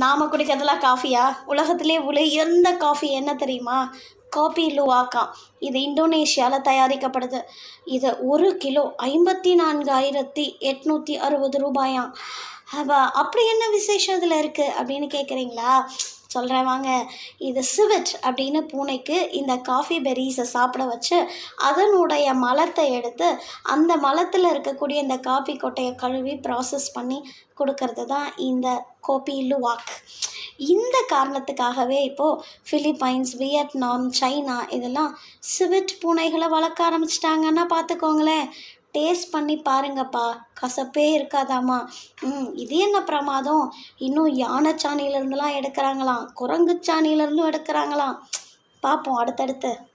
நாம் குடிக்கிறதுலாம் காஃபியா உலகத்திலே உயர்ந்த காஃபி என்ன தெரியுமா? காபி லுவாக்கா இது இந்தோனேஷியாவில் தயாரிக்கப்படுது. இது ஒரு கிலோ ஐம்பத்தி நான்காயிரத்தி எட்நூற்றி அறுபது ரூபாயாம். அவ அப்படி என்ன விசேஷம் இதில் இருக்குது அப்படின்னு கேட்குறீங்களா சொல்கிறேன் வாங்க. இது சிவெட் அப்படின்னு பூனைக்கு இந்த காஃபி பெரிஸை சாப்பிட வச்சு அதனுடைய மலத்தை எடுத்து அந்த மலத்தில் இருக்கக்கூடிய இந்த காஃபி கொட்டையை கழுவி ப்ராசஸ் பண்ணி கொடுக்கறது தான் இந்த கோபி லுவாக் இந்த காரணத்துக்காகவே இப்போது ஃபிலிப்பைன்ஸ் வியட்நாம் சைனா இதெல்லாம் சிவிட் பூனைகளை வளர்க்க ஆரம்பிச்சிட்டாங்கன்னா பார்த்துக்கோங்களேன். டேஸ்ட் பண்ணி பாருங்கப்பா. கசப்பே இருக்காதாம்மா ம் இது என்ன பிரமாதம்? இன்னும் யானை சாணியிலேருந்துலாம் எடுக்கிறாங்களாம். குரங்கு சாணியிலேருந்தும் எடுக்கிறாங்களாம். பார்ப்போம் அடுத்தடுத்து.